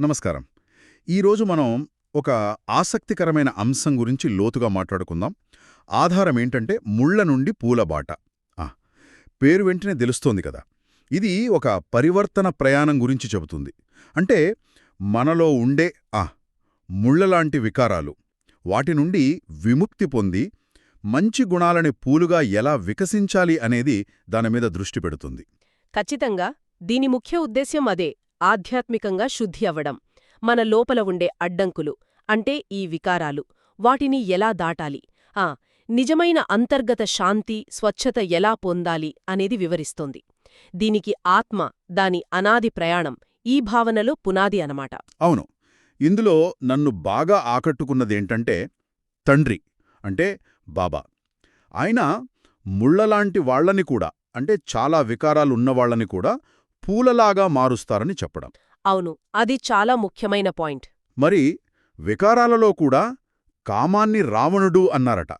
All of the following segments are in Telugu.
నమస్కారం. ఈరోజు మనం ఒక ఆసక్తికరమైన అంశం గురించి లోతుగా మాట్లాడుకుందాం. ఆధారం ఏంటంటే ముళ్ళ నుండి పూల బాట. ఆ, పేరు వెంటనే తెలుస్తోంది కదా. ఇది ఒక పరివర్తన ప్రయాణం గురించి చెబుతుంది. అంటే మనలో ఉండే ఆ ముళ్ళలాంటి వికారాలు వాటి నుండి విముక్తి పొంది మంచి గుణాలని పూలుగా ఎలా వికసించాలి అనేది దానిమీద దృష్టి పెడుతుంది. ఖచ్చితంగా. దీని ముఖ్య ఉద్దేశ్యం అదే. ఆధ్యాత్మికంగా శుద్ధి అవ్వడం మన లోపల ఉండే అడ్డంకులు అంటే ఈ వికారాలు వాటిని ఎలా దాటాలి ఆ నిజమైన అంతర్గత శాంతి స్వచ్ఛత ఎలా పొందాలి అనేది వివరిస్తోంది. దీనికి ఆత్మ దాని అనాది ప్రయాణం ఈ భావనలో పునాది అనమాట అవును. ఇందులో నన్ను బాగా ఆకట్టుకున్నదేంటంటే తండ్రి అంటే బాబా. ఆయన ముళ్ళలాంటి వాళ్ళని కూడా అంటే చాలా వికారాలున్నవాళ్ళని కూడా పూలలాగా మారుస్తారని చెప్పడం. అవును అది చాలా ముఖ్యమైన పాయింట్. మరి వికారాలలో కూడా కామాన్ని రావణుడు అన్నారట.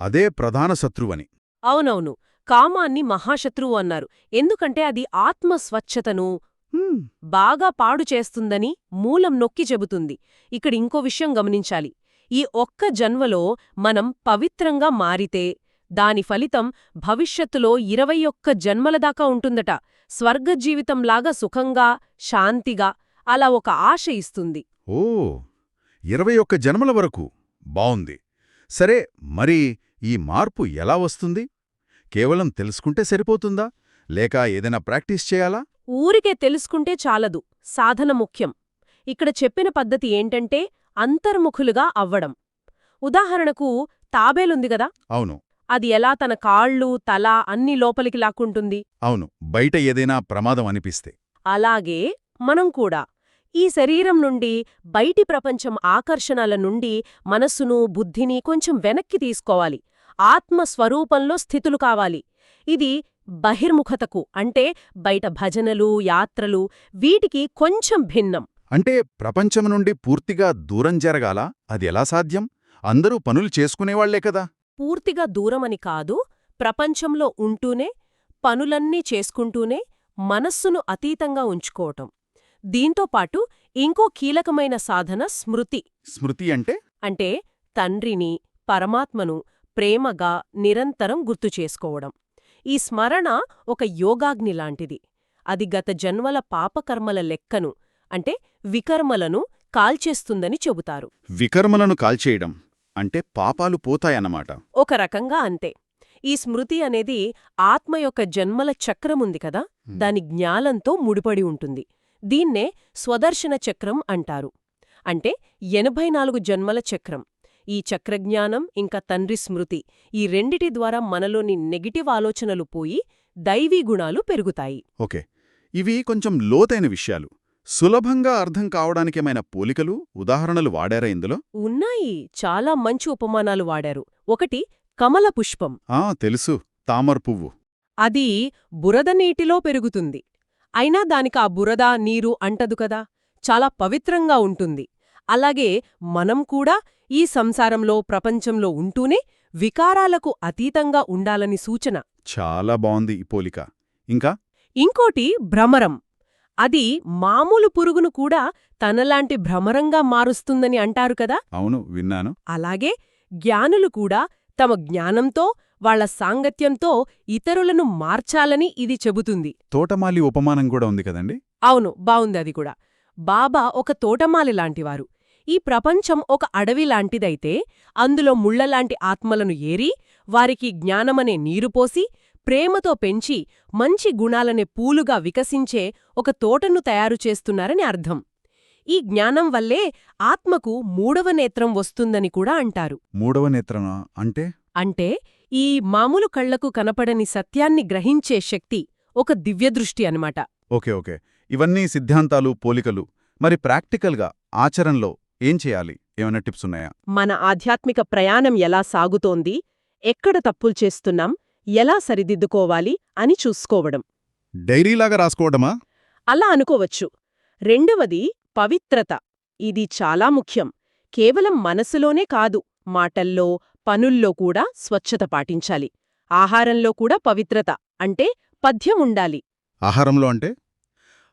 అదే ప్రధాన శత్రువని. అవునవును కామాన్ని మహాశత్రువు అన్నారు. ఎందుకంటే అది ఆత్మ స్వచ్ఛతను బాగా పాడు చేస్తుందని మూలం నొక్కి చెబుతుంది. ఇక్కడ ఇంకో విషయం గమనించాలి. ఈ ఒక్క జన్మలో మనం పవిత్రంగా మారితే దాని ఫలితం భవిష్యత్తులో ఇరవై ఒక్క జన్మల దాకా ఉంటుందట. స్వర్గ జీవితంలాగా సుఖంగా శాంతిగా అలా ఒక ఆశ ఇస్తుంది. ఓ ఇరవై ఒక్క జన్మల వరకు బావుంది. సరే మరి ఈ మార్పు ఎలా వస్తుంది? కేవలం తెలుసుకుంటే సరిపోతుందా? లేక ఏదైనా ప్రాక్టీస్ చేయాలా? ఊరికే తెలుసుకుంటే చాలదు. సాధన ముఖ్యం. ఇక్కడ చెప్పిన పద్ధతి ఏంటంటే అంతర్ముఖులుగా అవ్వడం. ఉదాహరణకు తాబేలుంది గదా అవును. అది ఎలా తన కాళ్ళు తల అన్ని లోపలికి లాక్కుంటుంది? అవును బయట ఏదైనా ప్రమాదం అనిపిస్తే. అలాగే మనం కూడా. ఈ శరీరం నుండి బయటి ప్రపంచం ఆకర్షణల నుండి మనస్సును బుద్ధిని కొంచెం వెనక్కి తీసుకోవాలి. ఆత్మ స్వరూపంలో స్థితులు కావాలి. ఇది బహిర్ముఖతకు అంటే బయట భజనలు యాత్రలు వీటికి కొంచెం భిన్నం. అంటే ప్రపంచం నుండి పూర్తిగా దూరం జరగాల? అది ఎలా సాధ్యం? అందరూ పనులు చేసుకునేవాళ్ళే కదా. పూర్తిగా దూరమని కాదు ప్రపంచంలో ఉంటూనే పనులన్నీ చేసుకుంటూనే మనస్సును అతీతంగా ఉంచుకోవటం. దీంతోపాటు ఇంకో కీలకమైన సాధన స్మృతి. స్మృతి అంటే? అంటే తండ్రిని పరమాత్మను ప్రేమగా నిరంతరం గుర్తు చేసుకోవడం. ఈ స్మరణ ఒక యోగాగ్ని లాంటిది. అది గత జన్మల పాపకర్మల లెక్కను అంటే వికర్మలను కాల్చేస్తుందని చెబుతారు. వికర్మలను కాల్చేయడం. అంటే పాపాలు పోతాయన్నమాట. ఒక రకంగా అంతే. ఈ స్మృతి అనేది ఆత్మ యొక్క జన్మల చక్రముంది కదా? దాని జ్ఞానంతో ముడిపడి ఉంటుంది. దీన్నే స్వదర్శన చక్రం అంటారు. అంటే ఎనభై నాలుగు జన్మల చక్రం. ఈ చక్రజ్ఞానం ఇంకా తండ్రి స్మృతి ఈ రెండిటి ద్వారా మనలోని నెగిటివ్ ఆలోచనలు పోయి దైవీ గుణాలు పెరుగుతాయి. ఓకే. ఇవి కొంచెం లోతైన విషయాలు. సులభంగా అర్థం కావడానికేమైనా పోలికలు ఉదాహరణలు వాడారా ఇందులో? ఉన్నాయి. చాలా మంచి ఉపమానాలు వాడారు. ఒకటి కమల పుష్పం. ఆ తెలుసు. తామర్ పువ్వు. అది బురద నీటిలో పెరుగుతుంది. అయినా దానికి ఆ బురద నీరు అంటదు కదా. చాలా పవిత్రంగా ఉంటుంది. అలాగే మనం కూడా ఈ సంసారంలో ప్రపంచంలో ఉంటూనే వికారాలకు అతీతంగా ఉండాలని సూచన. చాలా బావుంది ఈ పోలిక. ఇంకా? ఇంకోటి భ్రమరం. అది మామూలు పురుగును కూడా తనలాంటి భ్రమరంగా మారుస్తుందని అంటారు కదా? అవును విన్నాను. అలాగే జ్ఞానులు కూడా తమ జ్ఞానంతో వాళ్ళ సాంగత్యంతో ఇతరులను మార్చాలని ఇది చెబుతుంది. తోటమాలి ఉపమానం కూడా ఉంది కదండి? అవును బావుంది అది కూడా. బాబా ఒక తోటమాలి లాంటివారు. ఈ ప్రపంచం ఒక అడవి లాంటిదైతే అందులో ముళ్ళలాంటి ఆత్మలను ఏరి వారికి జ్ఞానమనే నీరు పోసి ప్రేమతో పెంచి మంచి గుణాలనే పూలుగా వికసించే ఒక తోటను తయారు చేస్తున్నారని అర్థం. ఈ జ్ఞానం వల్లే ఆత్మకు మూడవ నేత్రం వస్తుందని కూడా అంటారు. మూడవ నేత్రన అంటే? అంటే ఈ మామూలు కళ్ళకు కనపడని సత్యాన్ని గ్రహించే శక్తి ఒక దివ్యదృష్టి అన్నమాట. Okay okay. ఇవన్నీ సిద్ధాంతాలు పోలికలు. మరి ప్రాక్టికల్గా ఆచరణలో ఏం చేయాలి? ఏమైనా టిప్స్ ఉన్నాయా? మన ఆధ్యాత్మిక ప్రయాణం ఎలా సాగుతోంది? ఎక్కడ తప్పులు చేస్తున్నాం? ఎలా సరిదిద్దుకోవాలి అని చూసుకోవడం. డైరీలాగా రాసుకోవడమా? అలా అనుకోవచ్చు. రెండవది పవిత్రత. ఇది చాలా ముఖ్యం. కేవలం మనసులోనే కాదు మాటల్లో పనుల్లో కూడా స్వచ్ఛత పాటించాలి. ఆహారంలో కూడా పవిత్రత అంటే పథ్యం ఉండాలి. ఆహారంలో అంటే?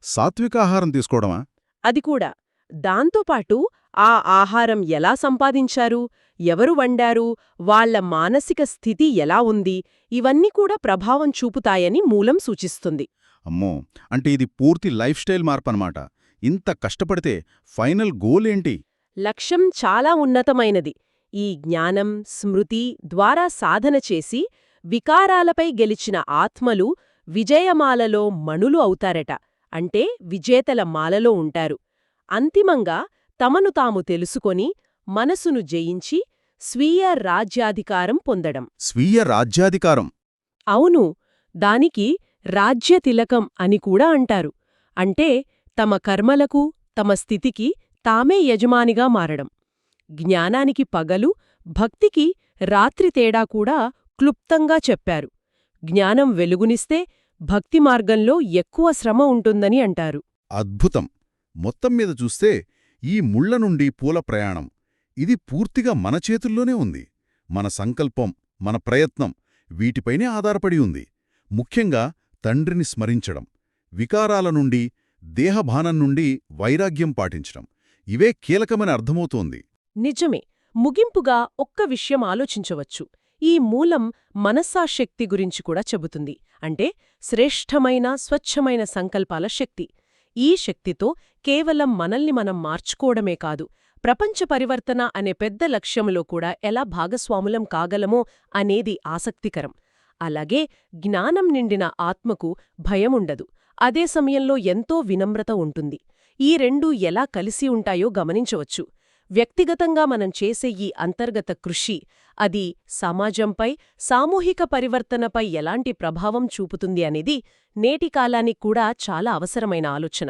సాత్విక ఆహారం తీసుకోవడమా? అది కూడా. దాంతోపాటు ఆ ఆహారం ఎలా సంపాదించారు? ఎవరు వండారు? వాళ్ళ మానసిక స్థితి ఎలా ఉంది? ఇవన్నీ కూడా ప్రభావం చూపుతాయని మూలం సూచిస్తుంది. అమ్మో! అంటే ఇది పూర్తి లైఫ్ స్టైల్ మార్పనమాట ఇంత కష్టపడితే ఫైనల్ గోల్ ఏంటి? లక్ష్యం చాలా ఉన్నతమైనది. ఈ జ్ఞానం స్మృతి ద్వారా సాధన చేసి వికారాలపై గెలిచిన ఆత్మలు విజయమాలలో మణులు అవుతారట. అంటే విజేతల మాలలో ఉంటారు. అంతిమంగా తమను తాము తెలుసుకొని మనసును జయించి స్వీయ రాజ్యాధికారం పొందడం. స్వీయ రాజ్యాధికారం. అవును దానికి రాజ్యతిలకం అని కూడా అంటారు. అంటే తమ కర్మలకు తమ స్థితికి తామే యజమానిగా మారడం. జ్ఞానానికి పగలు భక్తికి రాత్రి తేడా కూడా క్లుప్తంగా చెప్పారు. జ్ఞానం వెలుగునిస్తే భక్తి మార్గంలో ఎక్కువ శ్రమ ఉంటుందని అంటారు. అద్భుతం! మొత్తం మీద చూస్తే ఈ ముళ్ళ నుండి పూల ప్రయాణం. ఇది పూర్తిగా మన చేతుల్లోనే ఉంది. మన సంకల్పం మన ప్రయత్నం వీటిపైనే ఆధారపడి ఉంది. ముఖ్యంగా తండ్రిని స్మరించడం వికారాల నుండి దేహభానం నుండి వైరాగ్యం పాటించడం. ఇవే కీలకమని అర్థమవుతోంది. నిజమే. ముగింపుగా ఒక్క విషయం ఆలోచించవచ్చు. ఈ మూలం మనస్సాశక్తి గురించి కూడా చెబుతుంది. అంటే శ్రేష్టమైన స్వచ్ఛమైన సంకల్పాల శక్తి. ఈ శక్తితో కేవలం మనల్ని మనం మార్చుకోవడమే కాదు ప్రపంచ పరివర్తన అనే పెద్ద లక్ష్యంలో కూడా ఎలా భాగస్వాములం కాగలమో అనేది ఆసక్తికరం. అలాగే జ్ఞానం నిండిన ఆత్మకు భయముండదు అదే సమయంలో ఎంతో వినమ్రత ఉంటుంది. ఈ రెండూ ఎలా కలిసి ఉంటాయో గమనించవచ్చు. వ్యక్తిగతంగా మనం చేసే ఈ అంతర్గత కృషి అది సమాజంపై సామూహిక పరివర్తనపై ఎలాంటి ప్రభావం చూపుతుంది అనేది నేటి కాలానికి కూడా చాలా అవసరమైన ఆలోచన.